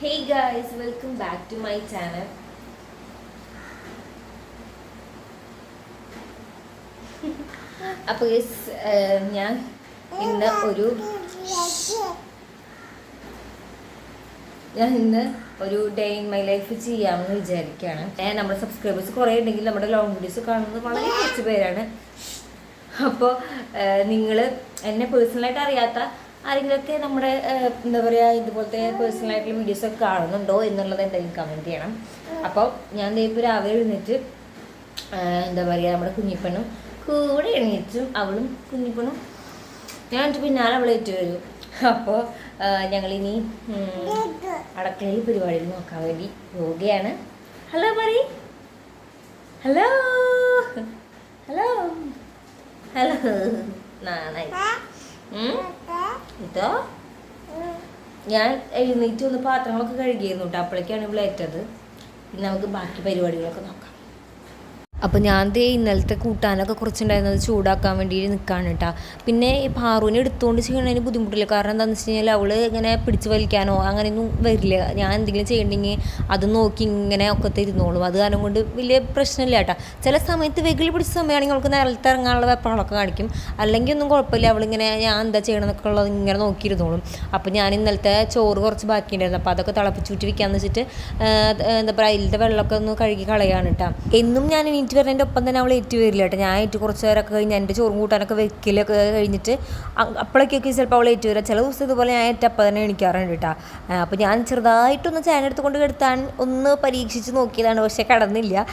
Hey guys welcome back to my channel അപ്പോൾ ഏഹ്, ഞാൻ ഇന്ന് ഒരു ഞാൻ ഇന്ന് ഒരു ഡേ ഇൻ മൈ ലൈഫ് ചെയ്യാമെന്ന് വിചാരിക്കുകയാണ്. നമ്മുടെ സബ്സ്ക്രൈബേഴ്സ് കുറേ ഉണ്ടെങ്കിൽ നമ്മുടെ ലോങ് വീഡിയോസ് കാണുന്നത് വളരെ കുറച്ച് പേരാണ്. അപ്പോൾ നിങ്ങൾ എന്നെ പേഴ്സണലായിട്ട് അറിയാത്ത ആരെങ്കിലുമൊക്കെ നമ്മുടെ എന്താ പറയുക ഇതുപോലത്തെ പേഴ്സണലായിട്ടുള്ള വീഡിയോസ് ഒക്കെ കാണുന്നുണ്ടോ എന്നുള്ളത് എന്തെങ്കിലും കമന്റ് ചെയ്യണം. അപ്പോൾ ഞാൻ ഇപ്പോൾ രാവിലെ എഴുന്നേറ്റ് എന്താ പറയുക നമ്മുടെ കുഞ്ഞിപ്പണ്ണും കൂടെ എണീറ്റും അവളും കുഞ്ഞിപ്പണ്ണും ഞാൻ എന്നിട്ട് പിന്നാലെ അവളെ ഏറ്റു വരും. അപ്പോൾ ഞങ്ങളിനി അടക്കളയിൽ പരിപാടിയിൽ നോക്കാൻ വേണ്ടി പോവുകയാണ്. ഹലോ പറ ഹലോ ഹലോ ഹലോ ഉം? ഇതോ ഞാൻ എഴുന്നേറ്റ് വന്ന് പാത്രങ്ങളൊക്കെ കഴുകിയിരുന്നു കേട്ടോ അപ്പോഴേക്കാണ് ഇവിടെ ഏറ്റത്. ഇനി നമുക്ക് ബാക്കി പരിപാടികളൊക്കെ നോക്കാം. അപ്പോൾ ഞാൻ ദേ ഇന്നലത്തെ കൂട്ടാനൊക്കെ കുറച്ചുണ്ടായിരുന്നത് ചൂടാക്കാൻ വേണ്ടി നിൽക്കുകയാണ് കേട്ടോ. പിന്നെ ഈ പാറുവിനെ എടുത്തുകൊണ്ട് ചെയ്യണതിന് ബുദ്ധിമുട്ടില്ല. കാരണം എന്താണെന്ന് വെച്ച് കഴിഞ്ഞാൽ അവൾ ഇങ്ങനെ പിടിച്ച് വലിക്കാനോ അങ്ങനെയൊന്നും വരില്ല. ഞാൻ എന്തെങ്കിലും ചെയ്യണമെങ്കിൽ അത് നോക്കി ഇങ്ങനെ ഒക്കെ ഇരുന്നോളും. അത് കാരണം കൊണ്ട് വലിയ പ്രശ്നമില്ല കേട്ടോ. ചില സമയത്ത് വെകിളി പിടിച്ച സമയമാണെങ്കിൽ അവൾക്ക് നിലത്ത് ഇറങ്ങാനുള്ള വെപ്പങ്ങളൊക്കെ കാണിക്കും. അല്ലെങ്കിൽ ഒന്നും കുഴപ്പമില്ല. അവളിങ്ങനെ ഞാൻ എന്താ ചെയ്യണമെന്നൊക്കെ ഉള്ളത് ഇങ്ങനെ നോക്കിയിരുന്നോളും. അപ്പോൾ ഞാൻ ഇന്നലത്തെ ചോറ് കുറച്ച് ബാക്കിയുണ്ടായിരുന്നു. അപ്പോൾ അതൊക്കെ തിളപ്പിച്ചൂറ്റി വെക്കാന്ന് വെച്ചിട്ട് എന്താ പറയുക അതിലത്തെ വെള്ളമൊക്കെ ഒന്ന് കഴുകി കളയാണ് കേട്ടോ. എന്നും ഞാൻ വരുന്നതിന്റെ ഒപ്പം തന്നെ അവൾ ഏറ്റു വരില്ല കേട്ടോ. ഞാൻ ഏറ്റു കുറച്ച് നേരമൊക്കെ കഴിഞ്ഞ് എന്റെ ചോറും കൂട്ടാനൊക്കെ വെക്കലൊക്കെ കഴിഞ്ഞിട്ട് അപ്പോഴേക്കൊക്കെ ചിലപ്പോൾ അവൾ ഏറ്റു വരിക ചില ദിവസം ഇതുപോലെ ഞാൻ ഏറ്റ അപ്പം തന്നെ എണിക്കാറുണ്ട് കേട്ടോ. അപ്പോൾ ഞാൻ ചെറുതായിട്ടൊന്ന് ചായ എടുത്തുകൊണ്ട് കിടത്താൻ ഒന്ന് പരീക്ഷിച്ച് നോക്കിയതാണ് പക്ഷേ കിടന്നില്ല.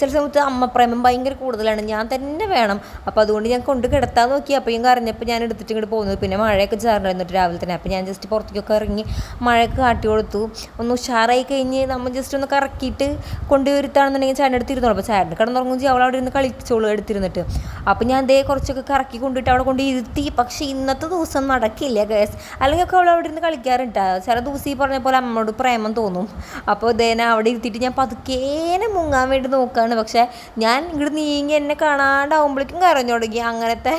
ചില സമയത്ത് അമ്മപ്രേമം ഭയങ്കര കൂടുതലാണ്. ഞാൻ തന്നെ വേണം. അപ്പോൾ അതുകൊണ്ട് ഞാൻ കൊണ്ട് കിടത്താൻ നോക്കി. അപ്പോൾ ഞാൻ കറിഞ്ഞപ്പോൾ ഞാൻ എടുത്തിട്ട് ഇങ്ങോട്ട് പോകുന്നത്. പിന്നെ മഴയൊക്കെ ചേർന്നിരുന്നിട്ട് രാവിലെ തന്നെ. അപ്പോൾ ഞാൻ ജസ്റ്റ് പുറത്തേക്കൊക്കെ ഇറങ്ങി മഴയൊക്കെ കാട്ടി കൊടുത്തു. ഒന്ന് ഉഷാറായി കഴിഞ്ഞ് നമ്മൾ ജസ്റ്റ് ഒന്ന് കറക്കിയിട്ട് കൊണ്ടുവരുത്താണെന്നുണ്ടെങ്കിൽ ചാൻ എടുത്തിരുന്നോളൂ. അപ്പോൾ ചാൻ കിടന്നുറങ്ങും ചെയ്യും. അവൾ അവിടെ ഇരുന്ന് കളിച്ചോളൂ എടുത്തിരുന്നിട്ട്. അപ്പം ഞാൻ ദേ കുറച്ചൊക്കെ കറക്കി കൊണ്ടിട്ട് അവിടെ കൊണ്ട് ഇരുത്തി. പക്ഷേ ഇന്നത്തെ ദിവസം നടക്കില്ല ഗ്യാസ് അല്ലെങ്കിൽ ഒക്കെ അവൾ അവിടെ ഇരുന്ന് കളിക്കാറുണ്ട്. ചില ദിവസം ഈ പറഞ്ഞ പോലെ അമ്മയോട് പ്രേമം തോന്നും. അപ്പോൾ ഇതേനെ അവിടെ ഇരുത്തിയിട്ട് ഞാൻ പതുക്കേനെ മുങ്ങാൻ വേണ്ടി നോക്കുകയാണ് പക്ഷേ ഞാൻ ഇങ്ങോട്ട് നീങ്ങി എന്നെ കാണാണ്ടാവുമ്പോഴേക്കും കരഞ്ഞു തുടങ്ങി. അങ്ങനത്തെ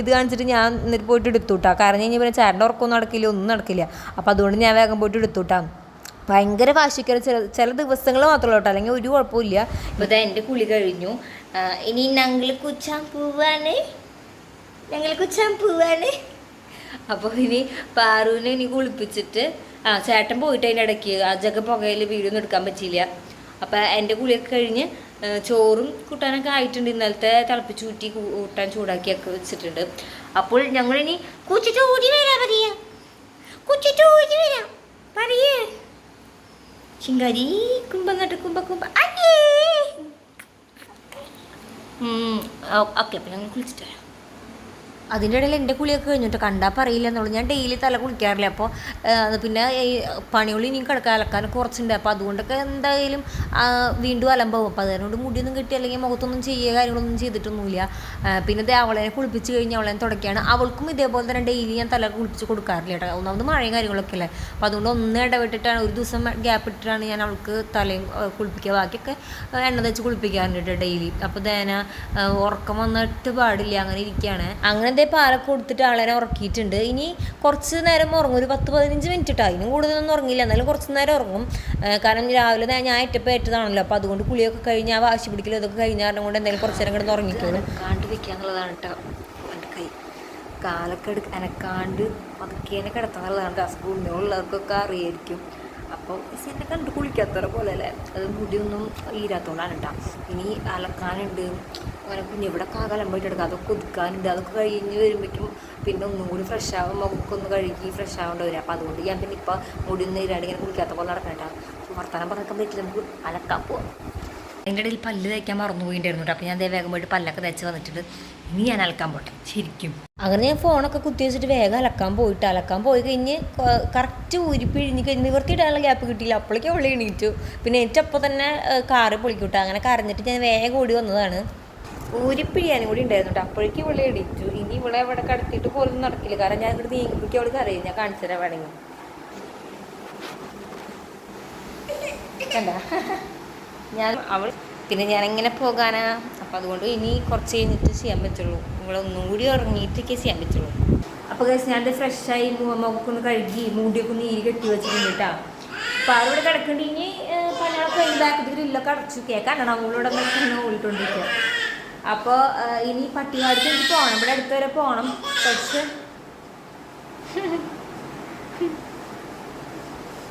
ഇത് കാണിച്ചിട്ട് ഞാൻ എന്നിട്ട് പോയിട്ട് എടുത്തുട്ടാ. കരഞ്ഞ് കഴിഞ്ഞാൽ പിന്നെ ചേട്ടന്റെ ഉറക്കമൊന്നും നടക്കില്ല ഒന്നും നടക്കില്ല. അപ്പോൾ അതുകൊണ്ട് ഞാൻ വേഗം പോയിട്ട് എടുത്തുട്ടാ. ഭയങ്കര വാശിക്കര ചില ചില ദിവസങ്ങൾ മാത്രമേ കേട്ടോ. അല്ലെങ്കിൽ ഒരു കുഴപ്പമില്ല ഇപ്പോൾ എന്റെ കുളി കഴിഞ്ഞു. ഇനി ഞങ്ങൾ കുച്ചാൻ പോവാണ്. ഞങ്ങൾ കുച്ചാൻ പോവാണ്. അപ്പോൾ ഇനി പാറുവിനെ ഇനി കുളിപ്പിച്ചിട്ട് ആ ചേട്ടൻ പോയിട്ട് അതിന്റെ ഇടയ്ക്ക് അജൊക്കെ പുകയിൽ വീഡിയോ ഒന്നും എടുക്കാൻ പറ്റിയില്ല. അപ്പോൾ എന്റെ കുളിയൊക്കെ കഴിഞ്ഞ് ചോറും കൂട്ടാനൊക്കെ ആയിട്ടുണ്ട്. ഇന്നലത്തെ തിളപ്പിച്ചൂറ്റി കൂട്ടാൻ ചൂടാക്കിയൊക്കെ വെച്ചിട്ടുണ്ട്. അപ്പോൾ ഞങ്ങളിനി കുച്ചിട്ട് ഊരി വരാം പറയാ. കുച്ചിട്ട് ഊരി വരാം പറയേ. ചിങ്കാരി കുമ്പ നട്ട് കുമ്പ കുമ്പ അയ്യേ ഓക്കെ അപ്പം ഞങ്ങൾ കുളിച്ചിട്ട് വരാം അതിന്റെ ഇടയിൽ എന്റെ കുളിയൊക്കെ കഴിഞ്ഞിട്ട് കണ്ടാൽ പറയില്ല എന്നുള്ളൂ. ഞാൻ ഡെയിലി തല കുളിക്കാറില്ല. അപ്പോൾ പിന്നെ ഈ പണികൾ ഇനിയും കിടക്കാൻ അലക്കാനൊക്കെ കുറച്ചുണ്ട്. അപ്പോൾ അതുകൊണ്ടൊക്കെ എന്തായാലും വീണ്ടും അലമ്പാവും. അപ്പോൾ അതിനോട് മുടിയൊന്നും കിട്ടി അല്ലെങ്കിൽ മുഖത്തൊന്നും ചെയ്യുക കാര്യങ്ങളൊന്നും ചെയ്തിട്ടൊന്നുമില്ല. പിന്നെ ഇത് അവളെ കുളിപ്പിച്ച് കഴിഞ്ഞ് അവളെ തുടക്കുകയാണ് അവൾക്കും ഇതേപോലെ തന്നെ ഡെയിലി ഞാൻ തല കുളിപ്പിച്ച് കൊടുക്കാറില്ല കേട്ടോ. ഒന്നാമത് മഴയും കാര്യങ്ങളൊക്കെ അല്ലേ? അപ്പോൾ അതുകൊണ്ട് ഒന്ന് ഇടവിട്ടിട്ടാണ് ഒരു ദിവസം ഗ്യാപ്പ് ഇട്ടിട്ടാണ് ഞാൻ അവൾക്ക് തലയും കുളിപ്പിക്കുക. ബാക്കിയൊക്കെ എണ്ണ തേച്ച് കുളിപ്പിക്കാറുണ്ട് ഡെയിലി അപ്പോൾ ദേന ഉറക്കം വന്നിട്ട് പാടില്ല. അങ്ങനെ ഇരിക്കുകയാണ്. അങ്ങനെ ദേ പാലൊക്കെ കൊടുത്തിട്ട് ആളെ ഉറക്കിയിട്ടുണ്ട്. ഇനി കുറച്ച് നേരം ഉറങ്ങും. ഒരു പത്ത് പതിനഞ്ച് മിനിറ്റ് ഇട്ടോ അതിനും കൂടുതലൊന്നും ഉറങ്ങില്ല എന്നാലും കുറച്ച് നേരം ഉറങ്ങും. കാരണം രാവിലെ ഞാൻ ഏറ്റപ്പം ഏറ്റതാണല്ലോ. അപ്പോൾ അതുകൊണ്ട് കുളിയൊക്കെ കഴിഞ്ഞ് ആ വാശി പിടിക്കലും ഇതൊക്കെ കഴിഞ്ഞ കാരണം കൊണ്ട് എന്തായാലും കുറച്ച് നേരം കിടന്ന് ഉറങ്ങിക്കോളും. കാണ്ട് വെക്കുക എന്നുള്ളതാണ് കേട്ടോ കാലൊക്കെ എടുക്ക അനക്കാണ്ട് പതുക്കേനെ കിടത്താന്നുള്ളതാണ് കേട്ടോ ഉള്ളവർക്കൊക്കെ അറിയായിരിക്കും. അപ്പോൾ എന്നെ കണ്ട് കുളിക്കാത്തവരെ പോലെ അല്ലേ? അത് മുടിയൊന്നും ഈരാത്തോളാണ് കേട്ടോ ഇനി അലക്കാനുണ്ട്. അങ്ങനെ കുഞ്ഞിവിടെ കാകലം പോയിട്ട് എടുക്കാം അതൊക്കെ ഒതുക്കാനുണ്ട്. അതൊക്കെ കഴിഞ്ഞ് വരുമ്പോഴേക്കും പിന്നെ ഒന്നും കൂടി ഫ്രഷ് ആവും. മുഖമൊക്കെ ഒന്ന് കഴുകി ഫ്രഷ് ആവേണ്ട വരും. അപ്പോൾ അതുകൊണ്ട് ഞാൻ പിന്നെ ഇപ്പോൾ മുടി ഒന്നും ഇരാണ്ട് ഇങ്ങനെ കുളിക്കാത്ത പോലെ നടക്കണം കേട്ടോ. വർത്തമാനം പറഞ്ഞാൽ പറ്റില്ല. നമുക്ക് അലക്കാൻ പോവാം. അതിന്റെ ഇടയിൽ പല്ല് തേക്കാൻ മറന്നു പോയിട്ടുണ്ടായിരുന്നു കേട്ടോ. അപ്പോൾ ഞാൻ ദേ വേഗം പോയിട്ട് പല്ലൊക്കെ തേച്ച് വന്നിട്ടുണ്ട്. ഇനി ഞാൻ അലക്കാൻ പോട്ടെ. ശരിക്കും. അങ്ങനെ ഞാൻ ഫോണൊക്കെ കുത്തി വെച്ചിട്ട് വേഗം അലക്കാൻ പോയിട്ട് അലക്കാൻ പോയി കഴിഞ്ഞ് കറക്റ്റ് ഊരിപ്പിഴിഞ്ഞ് കഴിഞ്ഞ് നിവർത്തിയിടാനുള്ള ഗ്യാപ്പ് കിട്ടിയില്ല. അപ്പോഴേക്കും ഉള്ളി എണീറ്റു. പിന്നെ ഏറ്റപ്പോൾ തന്നെ കാറ് പൊളിക്കൂട്ടോ. അങ്ങനെ കരഞ്ഞിട്ട് ഞാൻ വേഗം ഓടി വന്നതാണ്. ഊരിപ്പിഴിയാനും കൂടി ഉണ്ടായിരുന്നു കേട്ടോ അപ്പോഴേക്കും ഇവിടെ ഇടിച്ചു ഇനി ഇവിടെ ഇവിടെ കടത്തിയിട്ട് പോലും നടക്കില്ല. കാരണം ഞാൻ ഇവിടെ നീങ്ങിപ്പിക്ക് അവൾക്ക് അറിയാം ഞാൻ കാണിച്ചു തരാൻ വേണമെങ്കിൽ കണ്ട? ഞാൻ അവൾ പിന്നെ ഞാൻ എങ്ങനെ പോകാനാ? അപ്പം അതുകൊണ്ട് ഇനി കുറച്ച് കഴിഞ്ഞിട്ട് ചെയ്യാൻ പറ്റുള്ളൂ. ഇവിടെ ഒന്നും കൂടി ഉറങ്ങിയിട്ടൊക്കെ ചെയ്യാൻ പറ്റുള്ളൂ. അപ്പോൾ കേസ് ഞാൻ ഫ്രഷായി മുഖമൊക്കെ ഒന്ന് കഴുകി മൂടിയൊക്കെ ഒന്ന് ഈരി കെട്ടി വെച്ചിട്ടുണ്ട് കേട്ടോ പാറ അവിടെ കിടക്കേണ്ടി. ഇനി പണികളൊക്കെ കഴിഞ്ഞ് ബാക്കിൽ ഗ്രില്ലൊക്കെ അടച്ചു. കേൾക്കാനാണ് അവളോട് ഓടിക്കൊണ്ടിരിക്കുക അപ്പോൾ ഇനി പട്ടികാടിക്ക് എനിക്ക് പോകണം ഇവിടെ അടുത്ത് വരെ പോകണം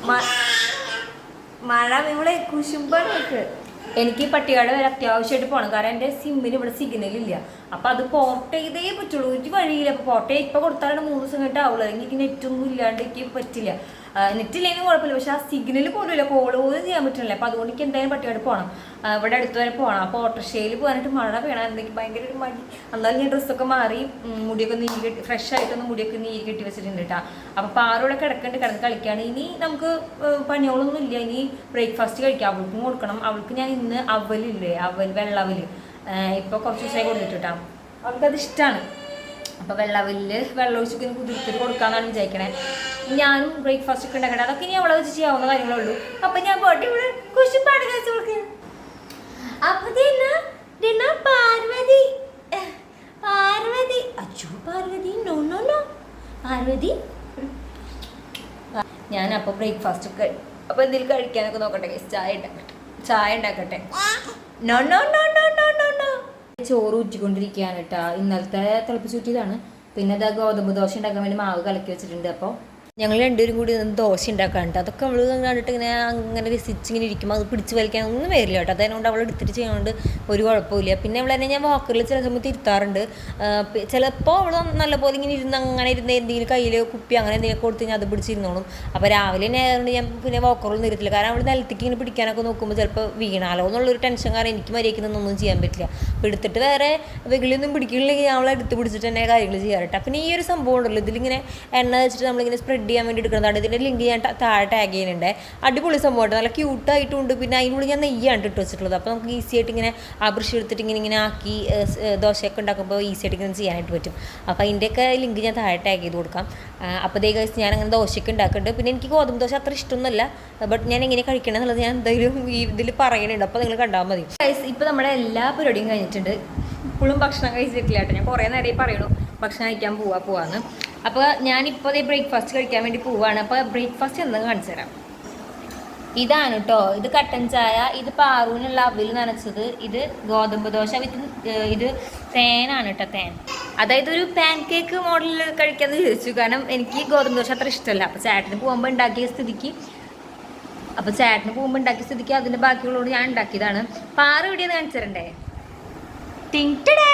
മ- മഴ ഇവിടെ കുശുമ്പാണ്. നമുക്ക് എനിക്ക് പട്ടികാട് വരെ അത്യാവശ്യമായിട്ട് പോകണം കാരണം എന്റെ സിമ്മിന് ഇവിടെ സിഗ്നൽ ഇല്ല. അപ്പം അത് പോർട്ട് ചെയ്തേ പറ്റുള്ളൂ. ഒരു വഴിയില്ല. അപ്പോൾ പോർട്ട് ഇപ്പം കൊടുത്താലാണ് മൂന്ന് ദിവസം കഴിഞ്ഞിട്ട് ആവുള്ളൂ. അല്ലെങ്കിൽ എനിക്ക് നെറ്റൊന്നും ഇല്ലാണ്ട് എനിക്ക് പറ്റില്ല. നെറ്റ് ഇല്ലെങ്കിൽ കുഴപ്പമില്ല. പക്ഷെ ആ സിഗ്നൽ പോലും ഇല്ല കോൾ പോലും ചെയ്യാൻ പറ്റില്ല അപ്പൊ അതുകൊണ്ട് എനിക്ക് എന്തായാലും പട്ടിയോട് പോകണം ഇവിടെ അടുത്ത് വരെ പോകണം അപ്പോൾ ഓട്ടോറിക്ഷയിൽ പോകാനായിട്ട് മഴ വേണം എനിക്ക് ഭയങ്കര ഒരു മടി. എന്നാലും ഞാൻ ഡ്രസ്സൊക്കെ മാറി മുടിയൊക്കെ നീ കെട്ടി ഫ്രഷ് ആയിട്ടൊന്ന് മുടിയൊക്കെ നീ കെട്ടി വെച്ചിട്ടുണ്ട് കേട്ടോ അപ്പോൾ പാറോടെ കിടക്കേണ്ട. കിടന്ന് കളിക്കുകയാണ് ഇനി നമുക്ക് പണിയോളൊന്നും ഇല്ല. ഇനി ബ്രേക്ക്ഫാസ്റ്റ് കഴിക്കാം. അവൾക്കും കൊടുക്കണം. അവൾക്ക് ഞാൻ ഇന്ന് അവലില്ലേ അവൽ വെള്ളവൽ ഇപ്പൊ കുറച്ച് ദിവസമായി കൊടുത്തിട്ടാ അവൾക്കത് ഇഷ്ടമാണ് അപ്പോൾ വെള്ളവലിൽ വെള്ളം ഒഴിച്ചിട്ട് കുതിർത്തിട്ട് കൊടുക്കാന്നാണ് വിചാരിക്കണേ. ഞാനും ബ്രേക്ക്ഫാസ്റ്റ് ഒക്കെ ഉണ്ടാക്കണം അതൊക്കെ ഇനി അവളെ വെച്ച് ചെയ്യാവുന്ന കാര്യങ്ങളേ ഉള്ളൂ. അപ്പൊ ഞാൻ പോട്ടെ ഇവിടെ കുശുമ്പാട് കഴിച്ചു കൊടുക്കുക അപ്പൊ പാർവതി. പാർവതി. അച്ഛോ Parvathi. No no no. Parvathi. ഞാൻ അപ്പോൾ ബ്രേക്ക്ഫാസ്റ്റ് ഒക്കെ അപ്പോൾ എന്തെങ്കിലും കഴിക്കാനൊക്കെ നോക്കട്ടെ. ചായ ഉണ്ടാക്കട്ടെ. ചായ ഉണ്ടാക്കട്ടെ. No no no no no no ചോറ് ഊറ്റിക്കൊണ്ടിരിക്കുകയാണ് കേട്ടോ ഇന്നലത്തെ തിളപ്പിച്ചൂറ്റിയതാണ്. പിന്നെ ഇതാ ഗോതമ്പ് ദോശ ഉണ്ടാക്കാൻ വേണ്ടി മാവ് കലക്കി വെച്ചിട്ടുണ്ട്. അപ്പോൾ ഞങ്ങൾ രണ്ടുപേരും കൂടി ദോശ ഉണ്ടാക്കാനുണ്ട് അതൊക്കെ അവൾ കണ്ടിട്ട് ഇങ്ങനെ അങ്ങനെ രസിച്ചിങ്ങനെ ഇരിക്കും അത് പിടിച്ച് വലിക്കാൻ ഒന്നും വരില്ല കേട്ടോ. അതുകൊണ്ട് അവൾ എടുത്തിട്ട് ചെയ്യുന്നതുകൊണ്ട് ഒരു കുഴപ്പമില്ല പിന്നെ അവളെന്നെ ഞാൻ വാക്കറിൽ ചില സമയത്ത് ഇരുത്താറുണ്ട്. ചിലപ്പോൾ അവൾ നല്ലപോലെ ഇങ്ങനെ ഇരുന്ന് അങ്ങനെ ഇരുന്ന് എന്തെങ്കിലും കയ്യിൽ കുപ്പി അങ്ങനെ എന്തെങ്കിലും കൊടുത്ത് ഞാൻ അത് പിടിച്ചിരുന്നോളും. അപ്പോൾ രാവിലെ തന്നെ ആയതുകൊണ്ട് ഞാൻ പിന്നെ വാക്കുകളൊന്നും ഇരുത്തില്ല കാരണം അവൾ നിലത്തേക്ക് ഇങ്ങനെ പിടിക്കാനൊക്കെ നോക്കുമ്പോൾ ചിലപ്പോൾ വീണാലോ എന്നുള്ളൊരു ടെൻഷൻ കാരണം എനിക്ക് മര്യാദയ്ക്ക് നിന്നൊന്നും ചെയ്യാൻ പറ്റില്ല. അപ്പോൾ എടുത്തിട്ട് വേറെ വെകിലൊന്നും പിടിക്കില്ലെങ്കിൽ അവളെ എടുത്ത് പിടിച്ചിട്ട് തന്നെ കാര്യങ്ങൾ ചെയ്യാറുണ്ട് പിന്നെ ഈ ഒരു സംഭവം ഉണ്ടല്ലോ. ഇതിലിങ്ങനെ എണ്ണ വെച്ചിട്ട് നമ്മളിങ്ങനെ സ്പ്രെഡ് ചെയ്യാൻ വേണ്ടി എടുക്കുന്നതാണ്. ഇതിന്റെ ലിങ്ക് ഞാൻ താഴെ ടാഗ് ചെയ്യുന്നുണ്ട്. അടിപൊളി സംഭവമായിട്ട് നല്ല ക്യൂട്ടായിട്ടുണ്ട് പിന്നെ അതിനുള്ളിൽ ഞാൻ നെയ്യാണ് ഇട്ട് വെച്ചിട്ടുള്ളത്. അപ്പോൾ നമുക്ക് ഈസി ആയിട്ട് ഇങ്ങനെ ആ ബ്രഷ് എടുത്തിട്ട് ഇങ്ങനെ ഇങ്ങനെ ആക്കി ദോശയൊക്കെ ഉണ്ടാക്കുമ്പോൾ ഈസി ആയിട്ട് ഇങ്ങനെ ചെയ്യാനായിട്ട് പറ്റും. അപ്പോൾ അതിന്റെയൊക്കെ ലിങ്ക് ഞാൻ താഴെ ടാഗ് ചെയ്ത് കൊടുക്കാം. അപ്പോൾ ദേ കഴിച്ച് ഞാൻ അങ്ങനെ ദോശയൊക്കെ ഉണ്ടാക്കുന്നുണ്ട്. പിന്നെ എനിക്ക് ഗോതമ്പ് ദോശ അത്ര ഇഷ്ടമൊന്നുമല്ല. ബട്ട് ഞാൻ എങ്ങനെ കഴിക്കണം എന്നുള്ളത് ഞാൻ എന്തായാലും ഈ ഇതിൽ പറയുന്നുണ്ട്. അപ്പോൾ നിങ്ങൾ കണ്ടാൽ മതി. ഇപ്പോൾ നമ്മുടെ എല്ലാ പരിപാടിയും കഴിഞ്ഞിട്ടുണ്ട്. ഇപ്പോഴും ഭക്ഷണം കഴിച്ചിട്ടില്ല കേട്ടോ ഞാൻ കുറേ നേരമായി പറയണു. ഭക്ഷണം കഴിക്കാൻ പോവാ പോവാന്ന്. അപ്പോൾ ഞാനിപ്പോൾ അതേ ബ്രേക്ക്ഫാസ്റ്റ് കഴിക്കാൻ വേണ്ടി പോവുകയാണ് അപ്പോൾ ബ്രേക്ക്ഫാസ്റ്റ് എന്തെങ്കിലും കാണിച്ചു തരാം. ഇതാണ് കേട്ടോ ഇത് കട്ടൻ ചായ ഇത് പാറൂനുള്ള അവിൽ നനച്ചത് ഇത് ഗോതമ്പ് ദോശ വിത്ത് ഇത് തേനാണ് കേട്ടോ തേൻ. അതായത് ഒരു പാൻ കേക്ക് മോഡലിൽ കഴിക്കാമെന്ന് ചോദിച്ചു കാരണം എനിക്ക് ഗോതമ്പ് ദോശ അത്ര ഇഷ്ടമല്ല. അപ്പോൾ ചേട്ടന് പോകുമ്പോൾ ഉണ്ടാക്കിയ സ്ഥിതിക്ക് അപ്പോൾ ചേട്ടന് പോകുമ്പോൾ ഉണ്ടാക്കിയ സ്ഥിതിക്ക് അതിന്റെ ബാക്കിയുള്ളതുകൊണ്ട് ഞാൻ ഉണ്ടാക്കിയതാണ്. പാറ എവിടെയെന്ന് കാണിച്ചു തരണ്ടേ? ടിങ് ടിടാ.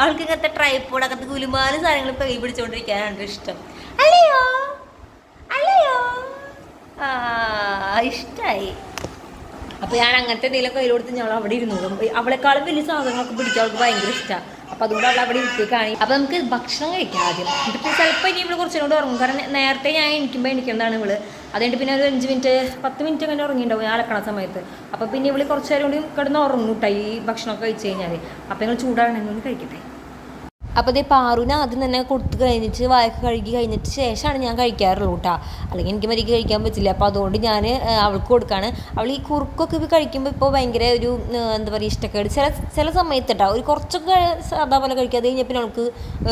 അവൾക്ക് ഇങ്ങനത്തെ ട്രൈപ്പോഡ് അകത്ത് കുലുമാൽ സാധനങ്ങൾ കൈ പിടിച്ചോണ്ടിരിക്കാനാണ് ഇഷ്ടം. അല്ലയോ? അല്ലയോ? ആ ഇഷ്ടായി. അപ്പൊ ഞാൻ അങ്ങനത്തെ എന്തെങ്കിലും കയ്യിൽ കൊടുത്ത് ഞങ്ങൾ അവിടെ ഇരുന്നു അവളെക്കാളും വലിയ സാധനങ്ങളൊക്കെ പിടിക്കാൻ അവൾക്ക് ഭയങ്കര ഇഷ്ടമാണ് അപ്പൊ അതുകൊണ്ട് അവൾ അവിടെ ഇരുത്തി കാണി അപ്പൊ നമുക്ക് ഭക്ഷണം കഴിക്കാം ആദ്യം. എന്നിട്ട് ചിലപ്പോൾ ഇനി ഇവിടെ കുറച്ചും കൂടെ ഉറങ്ങും. കാരണം നേരത്തെ ഞാൻ എനിക്കുമ്പോൾ എണിക്കുന്നതാണ് ഇവൾ. അതുകൊണ്ട് പിന്നെ ഒരു അഞ്ച് മിനിറ്റ് പത്ത് മിനിറ്റ് അങ്ങനെ ഉറങ്ങിയിട്ടുണ്ടാവും. ഞാൻ അലക്കണ സമയത്ത്. അപ്പൊ പിന്നെ ഇവൾ കുറച്ച് നേരം കൂടി കിടന്ന് ഉറങ്ങും കേട്ടോ ഈ ഭക്ഷണമൊക്കെ കഴിച്ച് കഴിഞ്ഞാൽ അപ്പൊ നിങ്ങൾ ചൂടാണെങ്കിൽ കഴിക്കട്ടെ. അപ്പോൾ ഇത് പാറുവിന് ആദ്യം തന്നെ കൊടുത്ത് കഴിഞ്ഞിട്ട് വായൊക്കെ കഴുകി കഴിഞ്ഞിട്ട് ശേഷമാണ് ഞാൻ കഴിക്കാറുള്ളൂ കേട്ടോ അല്ലെങ്കിൽ എനിക്ക് മരിക്ക് കഴിക്കാൻ പറ്റില്ല. അപ്പോൾ അതുകൊണ്ട് ഞാൻ അവൾക്ക് കൊടുക്കാണ്. അവൾ ഈ കുറുക്കൊക്കെ കഴിക്കുമ്പോൾ ഇപ്പോൾ ഭയങ്കര ഒരു എന്താ പറയുക ഇഷ്ടക്കേട്. ചില ചില സമയത്ത് കേട്ടോ ഒരു കുറച്ചൊക്കെ സാധാ പോലെ കഴിക്കാതെ കഴിഞ്ഞാൽ പിന്നെ അവൾക്ക്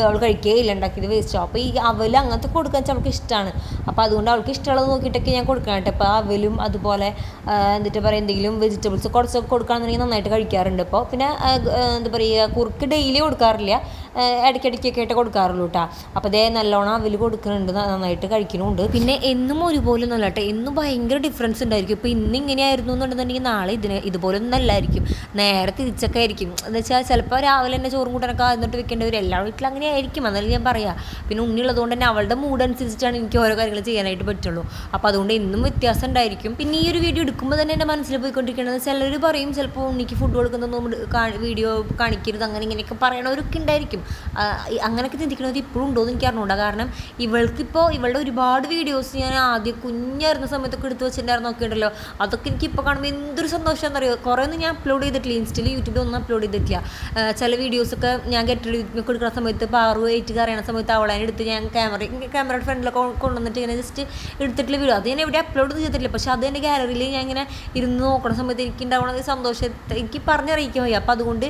അവൾ കഴിക്കേ കഴിക്കുകയില്ല ഉണ്ടാക്കിയത് വേസ്റ്റ് അപ്പോൾ ഈ അവൽ അങ്ങനത്തെ കൊടുക്കാൻ വെച്ചാൽ അവൾക്ക് ഇഷ്ടമാണ് അപ്പോൾ അതുകൊണ്ട് അവൾക്ക് ഇഷ്ടമുള്ളത് നോക്കിയിട്ടൊക്കെ ഞാൻ കൊടുക്കണം കേട്ടോ. അപ്പോൾ അവലും അതുപോലെ എന്നിട്ട് പറയുക എന്തെങ്കിലും വെജിറ്റബിൾസ് കുറച്ചൊക്കെ കൊടുക്കുകയാണെന്നുണ്ടെങ്കിൽ നന്നായിട്ട് കഴിക്കാറുണ്ട് അപ്പോൾ പിന്നെ എന്താ പറയുക കുറുക്ക് ഡെയിലി കൊടുക്കാറില്ല. ഇടയ്ക്കിടയ്ക്കൊക്കെ ആയിട്ട് കൊടുക്കാറുള്ളൂ കേട്ടോ അപ്പോൾ അതേ നല്ലോണം അവൽ കൊടുക്കുന്നുണ്ട് നന്നായിട്ട് കഴിക്കുന്നുണ്ട് പിന്നെ എന്നും ഒരുപോലെ ഒന്നല്ല കേട്ടോ എന്നും ഭയങ്കര ഡിഫറൻസ് ഉണ്ടായിരിക്കും. ഇപ്പോൾ ഇന്ന് ഇങ്ങനെയായിരുന്നു എന്നുണ്ടെന്നുണ്ടെങ്കിൽ നാളെ ഇതിന് ഇതുപോലെ ഒന്നും അല്ലായിരിക്കും. നേരെ തിരിച്ചൊക്കെ ആയിരിക്കും. എന്ന് വെച്ചാൽ ചിലപ്പോൾ രാവിലെ തന്നെ ചോറും കൂട്ടാനൊക്കെ എന്നിട്ട് വെക്കേണ്ടി വരും. എല്ലാ വീട്ടിലും അങ്ങനെ ആയിരിക്കും. എന്നാലും ഞാൻ പറയാം. പിന്നെ ഉണ്ണിയുള്ളതുകൊണ്ട് തന്നെ അവളുടെ മൂഡ് അനുസരിച്ചിട്ടാണ് എനിക്ക് ഓരോ കാര്യങ്ങൾ ചെയ്യാനായിട്ട് പറ്റുള്ളൂ. അപ്പോൾ അതുകൊണ്ട് എന്നും വ്യത്യാസം ഉണ്ടായിരിക്കും. പിന്നെ ഈ ഒരു വീഡിയോ എടുക്കുമ്പോൾ തന്നെ എന്റെ മനസ്സിൽ പോയിക്കൊണ്ടിരിക്കുന്നത് ചിലർ പറയും ചിലപ്പോൾ ഉണ്ണിക്ക് ഫുഡ് കൊടുക്കുന്നതൊന്നും വീഡിയോ കാണിക്കരുത് അങ്ങനെ ഇങ്ങനെയൊക്കെ പറയണവരൊക്കെ ഉണ്ടായിരിക്കും. അങ്ങനെയൊക്കെ ചിന്തിക്കണത് ഇപ്പോഴും ഉണ്ടോ എന്ന് എനിക്ക് അറിഞ്ഞൂടാ കാരണം ഇവൾക്കിപ്പോൾ ഇവളുടെ ഒരുപാട് വീഡിയോസ് ഞാൻ ആദ്യം കുഞ്ഞായിരുന്ന സമയത്തൊക്കെ എടുത്ത് വെച്ചിട്ടുണ്ടായിരുന്നു ഒക്കെ അതൊക്കെ എനിക്ക് ഇപ്പോൾ കാണുമ്പോൾ എന്തൊരു സന്തോഷമാണെന്ന് അറിയോ കുറേ ഒന്നും ഞാൻ അപ്ലോഡ് ചെയ്തിട്ടില്ല. ഇൻസ്റ്റയിൽ യൂട്യൂബിൽ ഒന്നും അപ്ലോഡ് ചെയ്തിട്ടില്ല. ചില വീഡിയോസൊക്കെ ഞാൻ ഗെറ്റ് ഒക്കെ എടുക്കുന്ന സമയത്ത് പാറു എയ്റ്റ് അറിയണ സമയത്ത് അവളെ എടുത്ത് ഞാൻ ക്യാമറ ക്യാമറയുടെ ഫ്രണ്ടിലൊക്കെ കൊണ്ടുവന്നിട്ട് ഇങ്ങനെ ജസ്റ്റ് എടുത്തിട്ടുള്ള വീഡിയോ അത് ഞാൻ എവിടെ അപ്ലോഡ് ചെയ്തിട്ടില്ല. പക്ഷേ അത് എന്റെ ഗാലറിയിൽ ഞാൻ ഇങ്ങനെ ഇരുന്ന് നോക്കുന്ന സമയത്ത് എനിക്ക് ഉണ്ടാവുന്ന സന്തോഷം. എനിക്ക് പറഞ്ഞറിയിക്കാൻ വയ്യ. അപ്പോൾ അതുകൊണ്ട്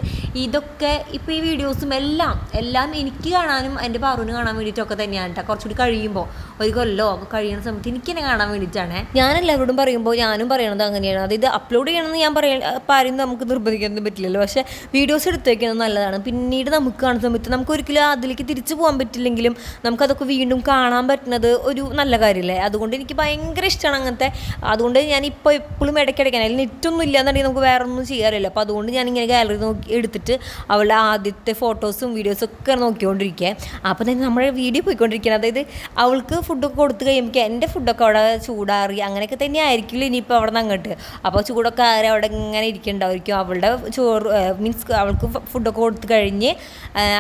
ഇതൊക്കെ ഇപ്പോൾ ഈ വീഡിയോസും എല്ലാം എല്ലാം എനിക്ക് കാണാനും എന്റെ പാറുവിന് കാണാൻ വേണ്ടിയിട്ടൊക്കെ തന്നെയാണ് കേട്ടോ കുറച്ചുകൂടി കഴിയുമ്പോൾ ഒരു കൊല്ലോ ഒക്കെ കഴിയുന്ന സമയത്ത് എനിക്ക് തന്നെ കാണാൻ വേണ്ടിയിട്ടാണ്. ഞാൻ എല്ലാവരോടും പറയുമ്പോൾ ഞാനും പറയണത് അങ്ങനെയാണ്. അതായത് അപ്ലോഡ് ചെയ്യണമെന്ന് ഞാൻ പറയാൻ ആരും നമുക്ക് നിർബന്ധിക്കാനൊന്നും പറ്റില്ലല്ലോ. പക്ഷേ വീഡിയോസ് എടുത്ത് വയ്ക്കുന്നത് നല്ലതാണ്. പിന്നീട് നമുക്ക് കാണുന്ന സമയത്ത് നമുക്ക് ഒരിക്കലും അതിലേക്ക് തിരിച്ചു പോകാൻ പറ്റില്ലെങ്കിലും നമുക്കതൊക്കെ വീണ്ടും കാണാൻ പറ്റുന്നത് ഒരു നല്ല കാര്യമല്ലേ? അതുകൊണ്ട് എനിക്ക് ഭയങ്കര ഇഷ്ടമാണ് അങ്ങനത്തെ. അതുകൊണ്ട് ഞാൻ ഇപ്പോൾ എപ്പോഴും ഇടയ്ക്കിടയ്ക്കാൻ അതിൽ നെറ്റൊന്നും ഇല്ലാന്നുണ്ടെങ്കിൽ നമുക്ക് വേറെ ഒന്നും ചെയ്യാറില്ല. അപ്പോൾ അതുകൊണ്ട് ഞാൻ ഇങ്ങനെ ഗാലറി നോക്കി എടുത്തിട്ട് അവളുടെ ആദ്യത്തെ ഫോട്ടോസും വീഡിയോസും ഒക്കെ നോക്കിക്കൊണ്ടിരിക്കുക അപ്പോൾ തന്നെ നമ്മുടെ വീഡിയോ പോയിക്കൊണ്ടിരിക്കുകയാണ്. അതായത് അവൾക്ക് ഫുഡൊക്കെ കൊടുത്തു കഴിയുമ്പോൾ എന്റെ ഫുഡൊക്കെ അവിടെ ചൂടാറി അങ്ങനെയൊക്കെ തന്നെ ആയിരിക്കില്ല ഇനിയിപ്പോൾ അവിടെ നിന്ന് അങ്ങോട്ട്. അപ്പോൾ ചൂടൊക്കെ ആരും അവിടെ ഇങ്ങനെ ഇരിക്കുന്നുണ്ടായിരിക്കും അവളുടെ ചോറ് മീൻസ് അവൾക്ക് ഫുഡൊക്കെ കൊടുത്തു കഴിഞ്ഞ്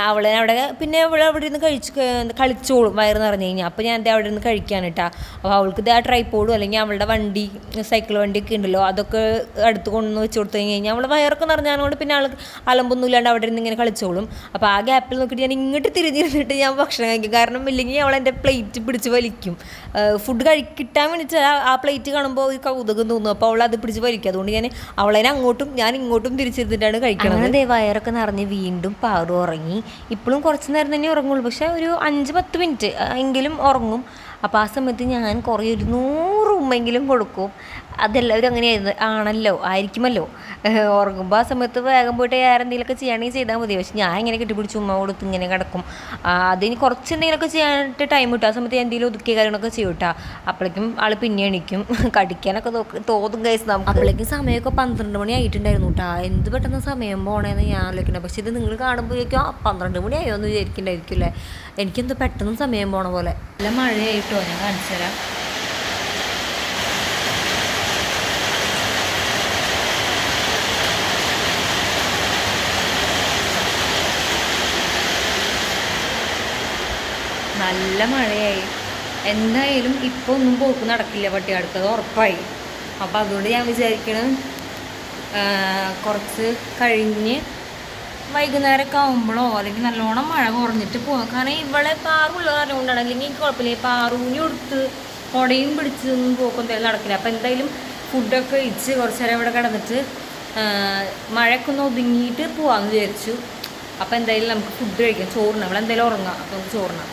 അവളെ അവിടെ പിന്നെ അവൾ അവിടെ ഇരുന്ന് കഴിച്ച് കളിച്ചോളും വയറ് നിറഞ്ഞു കഴിഞ്ഞാൽ അപ്പോൾ ഞാൻ ദേ അവിടെ നിന്ന് കഴിക്കാൻ കേട്ടാ. അപ്പോൾ അവൾക്ക് ഇത് ആ ട്രൈപ്പോഡും അല്ലെങ്കിൽ അവളുടെ വണ്ടി സൈക്കിൾ വണ്ടിയൊക്കെ ഉണ്ടല്ലോ അതൊക്കെ അടുത്ത് കൊണ്ടുവന്ന് വെച്ച് കൊടുത്തു കഴിഞ്ഞ് കഴിഞ്ഞാൽ അവൾ വയറൊക്കെ നിറഞ്ഞാൽ കൊണ്ട് പിന്നെ അവൾ അലമ്പൊന്നും ഇല്ലാണ്ട് അവിടെ ഇരുന്ന് ഇങ്ങനെ കളിച്ചോളും. അപ്പോൾ ആ ഗ്യാപ്പിൽ നോക്കിയിട്ട് ഞാൻ ഇങ്ങോട്ട് തിരിഞ്ഞിരുന്നിട്ട് ഞാൻ ഭക്ഷണം കഴിക്കും. കാരണം ഇല്ലെങ്കിൽ അവൾ എന്റെ പ്ലേറ്റ് പിടിച്ച് വലിക്കും. ഫുഡ് കഴി കിട്ടാൻ വേണ്ടിയിട്ട് ആ- പ്ലേറ്റ് കാണുമ്പോൾ ഒരു കൗതുകം തോന്നും. അപ്പോൾ അവൾ അത് പിടിച്ച് വലിക്കും. അതുകൊണ്ട് ഞാൻ അവളെ അങ്ങോട്ടും ഞാൻ ഇങ്ങോട്ടും തിരിച്ചിരുന്നിട്ടാണ് കഴിക്കുന്നത് വയറൊക്കെ നിറഞ്ഞ് വീണ്ടും പാറു ഉറങ്ങി. ഇപ്പോഴും കുറച്ച് നേരം തന്നെ ഉറങ്ങുള്ളൂ. പക്ഷേ ഒരു അഞ്ച് പത്ത് മിനിറ്റ് എങ്കിലും ഉറങ്ങും. അപ്പോൾ ആ സമയത്ത് ഞാൻ കുറേ ഒരു നൂറ് ഉമ്മെങ്കിലും കൊടുക്കും. അതെല്ലാവരും അങ്ങനെയായിരുന്നു. ആണല്ലോ? ആയിരിക്കുമല്ലോ? ഉറങ്ങുമ്പോൾ ആ സമയത്ത് വേഗം പോയിട്ട് വേറെ എന്തെങ്കിലുമൊക്കെ ചെയ്യുകയാണെങ്കിൽ ചെയ്താൽ മതി. പക്ഷെ ഞാൻ ഇങ്ങനെ കെട്ടിപ്പിടിച്ച് ഉമ്മ കൊടുത്ത് ഇങ്ങനെ കിടക്കും. അതിന് കുറച്ച് എന്തെങ്കിലുമൊക്കെ ചെയ്യാനായിട്ട് ടൈം കിട്ടും. ആ സമയത്ത് എന്തെങ്കിലും ഒതുക്കിയ കാര്യങ്ങളൊക്കെ ചെയ്യും കേട്ടോ. അപ്പോഴേക്കും ആൾ പിന്നെ എണീക്കും. കടിക്കാനൊക്കെ നോക്ക് തോന്നും കേസ് നമുക്ക്. അപ്പോഴേക്കും സമയമൊക്കെ പന്ത്രണ്ട് മണി ആയിട്ടുണ്ടായിരുന്നു കേട്ടോ. എന്ത് പെട്ടെന്ന് സമയം പോണേന്ന് ഞാൻ ആലോചിക്കണം പക്ഷേ ഇത് നിങ്ങൾ കാണുമ്പോഴേക്കും ആ പന്ത്രണ്ട് മണി ആയോ എന്ന് വിചാരിക്കണ്ടായിരിക്കും അല്ലേ? എനിക്കെന്ത് പെട്ടെന്ന് സമയം പോണ പോലെ. നല്ല മഴയായിട്ടോ? ഞാൻ കാണിച്ചു തരാം നല്ല മഴയായി. എന്തായാലും ഇപ്പോൾ ഒന്നും പോക്ക് നടക്കില്ല പട്ടികടക്ക് അത് ഉറപ്പായി. അപ്പോൾ അതുകൊണ്ട് ഞാൻ വിചാരിക്കണം കുറച്ച് കഴിഞ്ഞ് വൈകുന്നേരമൊക്കെ ആകുമ്പോഴോ അല്ലെങ്കിൽ നല്ലോണം മഴ കുറഞ്ഞിട്ട് പോകാം കാരണം ഇവിടെ പാറുള്ള കാരണം കൊണ്ടാണ് അല്ലെങ്കിൽ കുഴപ്പമില്ല പാറൂനി കൊടുത്ത് കൊടയും പിടിച്ച് ഒന്നും പോക്കും എന്തായാലും നടക്കില്ല. അപ്പോൾ എന്തായാലും ഫുഡൊക്കെ കഴിച്ച് കുറച്ച് നേരം ഇവിടെ കിടന്നിട്ട് മഴയൊക്കെ ഒന്ന് ഒതുങ്ങിയിട്ട് പോവാമെന്ന് വിചാരിച്ചു. അപ്പോൾ എന്തായാലും നമുക്ക് ഫുഡ് കഴിക്കാം. ചോറിന് നമ്മളെന്തായാലും ഉറങ്ങാം. അപ്പോൾ നമുക്ക് ചോറിനാം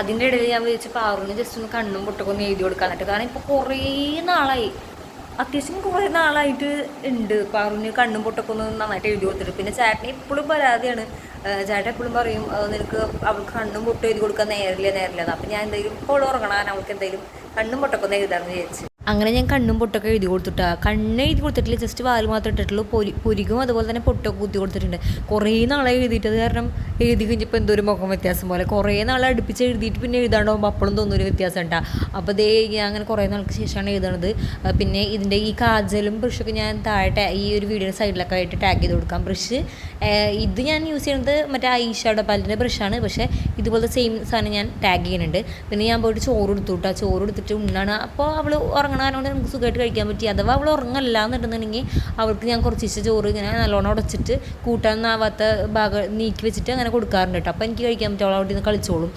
അതിന്റെ ഇടയിൽ ഞാൻ വിളിച്ച് പാറുവിന് ജസ്റ്റ് ഒന്ന് കണ്ണും പൊട്ടക്കൊന്ന് എഴുതി കൊടുക്കാൻ എന്നിട്ട്. കാരണം ഇപ്പോൾ കുറേ നാളായി. അത്യാവശ്യം കുറേ നാളായിട്ട് ഉണ്ട്. പാറുവിന് കണ്ണും പൊട്ടക്കൊന്ന് നന്നായിട്ട് എഴുതി കൊടുത്തിട്ട് പിന്നെ ചേട്ടന് എപ്പോഴും പരാതിയാണ്. ചേട്ടൻ എപ്പോഴും പറയും "അത് നിനക്ക് അവൾക്ക് കണ്ണും പൊട്ടും എഴുതി കൊടുക്കാൻ നേരില്ല നേരില്ല അപ്പം ഞാൻ എന്തെങ്കിലും ഇപ്പോൾ ഉറങ്ങണം. അവൾക്ക് എന്തെങ്കിലും കണ്ണും പൊട്ടക്കൊന്ന് എഴുതാമെന്ന് വിചാരിച്ചു. അങ്ങനെ ഞാൻ കണ്ണും പൊട്ടൊക്കെ എഴുതി കൊടുത്തിട്ടാ. കണ്ണ് എഴുതി കൊടുത്തിട്ടില്ല ജസ്റ്റ് വാൽ മാത്രം ഇട്ടിട്ടുള്ളൂ. പൊരി പൊരികും അതുപോലെ തന്നെ പൊട്ടൊക്കെ കുത്തി കൊടുത്തിട്ടുണ്ട്. കുറേ നാളെ എഴുതിയിട്ടത് കാരണം എഴുതി കഴിഞ്ഞപ്പോൾ എന്തോ ഒരു മുഖം വ്യത്യാസം പോലെ. കുറേ നാളെ അടുപ്പിച്ച് എഴുതിയിട്ട് പിന്നെ എഴുതാണ്ടാകുമ്പോൾ അപ്പോഴും തോന്നുന്നൊരു വ്യത്യാസം ഉണ്ടാ അപ്പോൾ ദേ ഞാൻ അങ്ങനെ കുറേ നാൾക്ക് ശേഷമാണ് എഴുതണത്. പിന്നെ ഇതിന്റെ ഈ കാജലും ബ്രഷൊക്കെ ഞാൻ താഴെ ഈ ഒരു വീഡിയോയുടെ സൈഡിലൊക്കെ ആയിട്ട് ടാഗ് ചെയ്ത് കൊടുക്കാം. ബ്രഷ് ഇത് ഞാൻ യൂസ് ചെയ്യുന്നത് മറ്റേ ഐഷാഡോ പല്ലിന്റെ ബ്രഷാണ് പക്ഷേ ഇതുപോലത്തെ സെയിം സാധനം ഞാൻ ടാഗ് ചെയ്യുന്നുണ്ട്. പിന്നെ ഞാൻ പോയിട്ട് ചോറ് എടുത്തു കേട്ടോ ചോറ് എടുത്തിട്ട് ഉണ്ണാണ്. അപ്പോൾ അവൾ ഉറങ്ങണതുകൊണ്ട് നമുക്ക് സുഖമായിട്ട് കഴിക്കാൻ പറ്റി. അഥവാ അവൾ ഉറങ്ങല്ല എന്നുണ്ടെന്നുണ്ടെങ്കിൽ അവൾക്ക് ഞാൻ കുറച്ച് ഇച്ച ചോറ് ഇങ്ങനെ നല്ലോണം ഉടച്ചിട്ട് കൂട്ടാനാവാത്ത ഭാഗം നീക്കി വെച്ചിട്ട് അങ്ങനെ കൊടുക്കാറുണ്ട് കേട്ടോ അപ്പോൾ എനിക്ക് കഴിക്കാൻ പറ്റും. അവൾ അവിടെ നിന്ന് കളിച്ചോളും.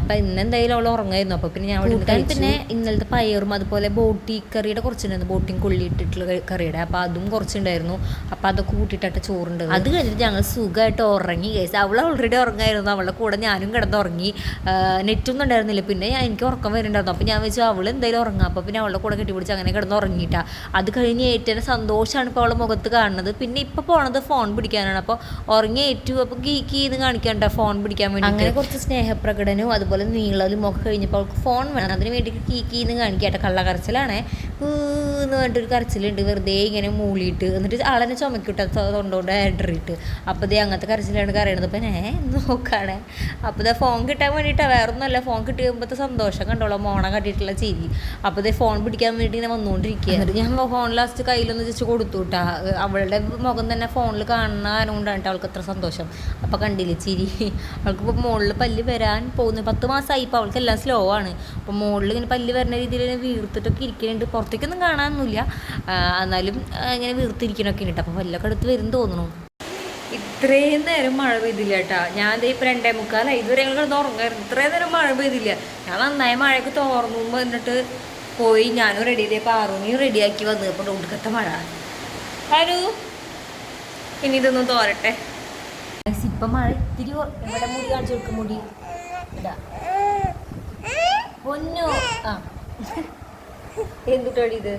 അപ്പോൾ ഇന്ന് എന്തായാലും അവൾ ഉറങ്ങായിരുന്നു. അപ്പോൾ പിന്നെ ഞാൻ അവിടെ നിന്ന് പിന്നെ ഇന്നലത്തെ പയറും അതുപോലെ ബോട്ടി കറിയുടെ കുറച്ചുണ്ടായിരുന്നു. ബോട്ടിങ് കൊള്ളിയിട്ടിട്ടുള്ള കറിയുടെ. അപ്പോൾ അതും കുറച്ചുണ്ടായിരുന്നു. അപ്പോൾ അതൊക്കെ കൂട്ടിയിട്ട ചോറുണ്ട് അത് കഴിഞ്ഞിട്ട് ഞങ്ങൾ സുഖമായിട്ട് ഉറങ്ങി കേസ് അവൾ ഓൾറെഡി ഉറങ്ങായിരുന്നു. അവളുടെ കൂടെ ഞാനും കിടന്നുറങ്ങി. നെറ്റൊന്നും ഉണ്ടായിരുന്നില്ല. പിന്നെ ഞാൻ എനിക്ക് ഉറക്കം വരുന്നുണ്ടായിരുന്നു. അപ്പോൾ ഞാൻ വെച്ചു അവൾ എന്തായാലും ഉറങ്ങാം. അപ്പോൾ പിന്നെ അവളുടെ കൂടെ കെട്ടിപ്പിടിച്ച് അങ്ങനെ കിടന്ന് ഉറങ്ങിയിട്ടാ അത് കഴിഞ്ഞ് ഏറ്റവും സന്തോഷമാണ് ഇപ്പോൾ അവളുടെ മുഖത്ത് കാണുന്നത്. പിന്നെ ഇപ്പോൾ പോണത് ഫോൺ പിടിക്കാനാണ്. അപ്പോൾ ഉറങ്ങി ഏറ്റവും അപ്പോൾ കീ ചെയ്ത് കാണിക്കണ്ട ഫോൺ പിടിക്കാൻ വേണ്ടി അങ്ങനെ കുറച്ച് സ്നേഹപ്രകടനവും അതുപോലെ നീളലും ഒക്കെ കഴിഞ്ഞപ്പോൾ അവൾക്ക് ഫോൺ വേണം. അതിന് വേണ്ടി കീ ചെയ്ത് കാണിക്കട്ടെ. കള്ളക്കരച്ചിലാണേ. എന്ന് പറഞ്ഞിട്ടൊരു കരച്ചിലുണ്ട്. വെറുതെ ഇങ്ങനെ മൂളിയിട്ട്. എന്നിട്ട് ആളെന്നെ ചുമക്കിട്ട് തൊണ്ടോണ്ട് ഇടറിയിട്ട് അപ്പോൾ ദേ അങ്ങനത്തെ കരച്ചിലാണ് കരയണത്. അപ്പം ഏ നോക്കാണേ. അപ്പോൾ ദേ ഫോൺ കിട്ടാൻ വേണ്ടിയിട്ടാണ് വേറെ ഒന്നുമല്ല ഫോൺ കിട്ടിയപ്പോഴത്തെ സന്തോഷം കണ്ടോളൂ. മോണം കട്ടിയിട്ടുള്ള ചിരി. അപ്പോൾ ദേ ഫോൺ പിടിക്കാൻ വേണ്ടി ഇങ്ങനെ വന്നുകൊണ്ടിരിക്കുക എന്നിട്ട് ഞാൻ ഫോൺ ലാസ്റ്റ് കയ്യിലൊന്ന് ജസ്റ്റ് കൊടുത്തു കേട്ടാ അവളുടെ മുഖം തന്നെ ഫോണിൽ കാണുന്ന ആരുകൊണ്ടാണ് അവൾക്ക് അത്ര സന്തോഷം. അപ്പോൾ കണ്ടില്ലേ ചിരി. അവൾക്ക് ഇപ്പോൾ മുകളിൽ പല്ല് വരാൻ പോകുന്നു. പത്ത് മാസമായി ഇപ്പോൾ അവൾക്ക് എല്ലാം സ്ലോ ആണ്. അപ്പോൾ മുകളിൽ ഇങ്ങനെ പല്ല് വരുന്ന രീതിയിൽ വീർത്തിട്ടൊക്കെ ഇരിക്കുന്നുണ്ട് പുറത്തേക്കൊന്നും കാണാനൊന്നുമില്ല. എന്നാലും ഇങ്ങനെ വീർത്തിരിക്കണൊക്കെ ഉണ്ട്. അപ്പോൾ വല്ലൊക്കെ അടുത്ത് വരും തോന്നുന്നു. ഇത്രയും നേരം മഴ പെയ്തില്ല കേട്ടാ. ഞാൻ ദേ ഇപ്പം രണ്ടേ മുക്കാലായി ഇതുവരെ ഞങ്ങൾ കിടന്ന് ഉറങ്ങായിരുന്നു. ഇത്രയും നേരം മഴ പെയ്തില്ല. ഞാൻ നന്നായി മഴയൊക്കെ തോർന്നു എന്നിട്ട് പോയി. ഞാനും റെഡി ചെയ്തേ പാറുനെയും റെഡിയാക്കി വന്നു. അപ്പോൾ ഒടുക്കത്തെ മഴ. ഹലു ഇനി ഇതൊന്നും തോരട്ടെ. ഇപ്പം മഴ ഇത്തിരി ഇവിടെ മുടി കാണിച്ചു കൊടുക്കും മുടി. ഇതാ. പൊന്നു. ആ. എന്തുട്ടാടി ഇത്?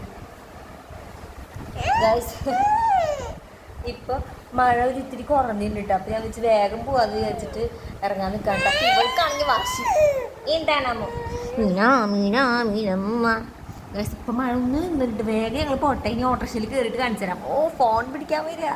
ഇപ്പൊ മഴ ഒരു ഇത്തിരി കുറഞ്ഞിട്ടുണ്ട്. അപ്പൊ ഞാൻ വെച്ച് വേഗം പോവാന്ന് വിചാരിച്ചിട്ട് ഇറങ്ങാൻ നിൽക്കാണ്ട് ഇപ്പൊ മഴ ഒന്നും വേഗം ഞങ്ങൾ പോട്ടെ. ഇനി ഓട്ടോറിക്ഷയിൽ കയറിയിട്ട് കാണിച്ചു തരാം. ഓ ഫോൺ പിടിക്കാൻ വരിക.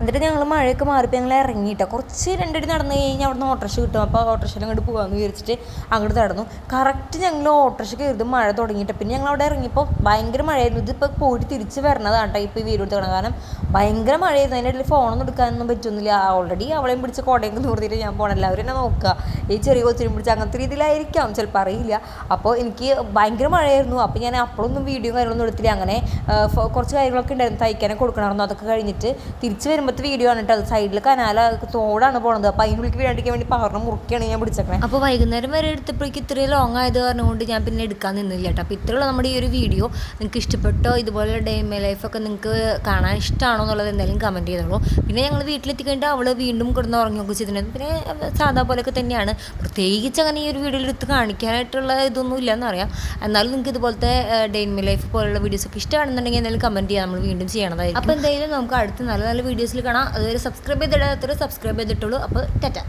എന്നിട്ട് ഞങ്ങൾ മഴയൊക്കെ മാറിപ്പോൾ ഞങ്ങൾ ഇറങ്ങിയിട്ടോ. കുറച്ച് രണ്ടടി നടന്നു കഴിഞ്ഞാൽ അവിടെ നിന്ന് ഓട്ടോറിക്ഷ കിട്ടും. അപ്പോൾ ഓട്ടോറിക്ഷയിൽ അങ്ങോട്ട് പോകാമെന്ന് വിചാരിച്ചിട്ട് അങ്ങോട്ട് നടന്നു. കറക്റ്റ് ഞങ്ങൾ ഓട്ടോറിക്ഷ കയറിയത് മഴ തുടങ്ങിയിട്ട്. പിന്നെ ഞങ്ങൾ അവിടെ ഇറങ്ങിയപ്പോൾ ഭയങ്കര മഴയായിരുന്നു. ഇതിപ്പോൾ പോയിട്ട് തിരിച്ച് വരണതാണ് കേട്ടോ ഇപ്പോൾ ഈ വീട് എടുത്ത് കാരണം ഭയങ്കര മഴയായിരുന്നു. അതിന്റെ ഇടയിൽ ഫോണൊന്നും എടുക്കാനൊന്നും പറ്റുന്നില്ല. ഓൾറെഡി അവളെയും പിടിച്ച് കോടയൊക്കെ നിർത്തിയിട്ട് ഞാൻ പോകണം എല്ലാവരും എന്നെ നോക്കുക. ഈ ചെറിയ കൊച്ചിനും പിടിച്ച് അങ്ങനത്തെ രീതിയിലായിരിക്കാം. ചിലപ്പോൾ അറിയില്ല. അപ്പോൾ എനിക്ക് ഭയങ്കര മഴയായിരുന്നു. അപ്പോൾ ഞാൻ അപ്പോഴൊന്നും വീഡിയോ കാര്യങ്ങളൊന്നും എടുത്തില്ല. അങ്ങനെ കുറച്ച് കാര്യങ്ങളൊക്കെ ഉണ്ടായിരുന്നു. തയ്ക്കാനൊക്കെ കൊടുക്കണമായിരുന്നു. അതൊക്കെ കഴിഞ്ഞിട്ട് തിരിച്ച് വരുമ്പോഴത്തെ വീഡിയോ ആണ് കേട്ടോ. അത് സൈഡിൽ കനാല തോടാണ് പോണത്. അപ്പോൾ അതിന്റെ ഉള്ളിൽ വീഴാണ്ടിരിക്കാൻ വേണ്ടി പവറിനെ മുറുക്കിയാണ് ഞാൻ പിടിച്ചേക്കണേ. അപ്പോൾ വൈകുന്നേരം വരെ എടുത്തപ്പോഴേക്ക് ഇത്രയും ലോങ് ആയത് പറഞ്ഞുകൊണ്ട് ഞാൻ പിന്നെ എടുക്കാൻ നിന്നില്ല കേട്ടോ. അപ്പോൾ ഇത്രയുള്ള നമ്മുടെ ഈ ഒരു വീഡിയോ നിങ്ങൾക്ക് ഇഷ്ടപ്പെട്ടോ? ഇതുപോലെ ഡേ മൈ ലൈഫൊക്കെ നിങ്ങൾക്ക് കാണാൻ ഇഷ്ടമാണോ എന്നുള്ളത് എന്തായാലും കമന്റ് ചെയ്തോളൂ. പിന്നെ ഞങ്ങൾ വീട്ടിലെത്തി കഴിഞ്ഞിട്ട് അവൾ വീണ്ടും കിടന്ന് ഉറങ്ങിയൊക്കെ ചെയ്തിട്ടുണ്ട്. പിന്നെ സാധാ പോലെയൊക്കെ തന്നെയാണ്. പ്രത്യേകിച്ച് അങ്ങനെ ഈ ഒരു വീഡിയോയിലെടുത്ത് കാണിക്കാനായിട്ടുള്ള ഇതൊന്നും ഇല്ലെന്ന് അറിയാം എന്നാലും നിങ്ങൾക്ക് ഇതുപോലത്തെ ഡെയിൻമി ലൈഫ് പോലുള്ള വീഡിയോസൊക്കെ ഇഷ്ടമാണെന്നുണ്ടെങ്കിൽ എന്തായാലും കമന്റ് ചെയ്യാം. നമ്മൾ വീണ്ടും ചെയ്യണതായിരിക്കും. അപ്പോൾ എന്തായാലും നമുക്ക് അടുത്ത നല്ല നല്ല വീഡിയോസിൽ കാണാം. അതുവരെ സബ്സ്ക്രൈബ് ചെയ്തിടാത്തവരെ സബ്സ്ക്രൈബ് ചെയ്തിട്ടുള്ളൂ അപ്പോൾ ടാറ്റ.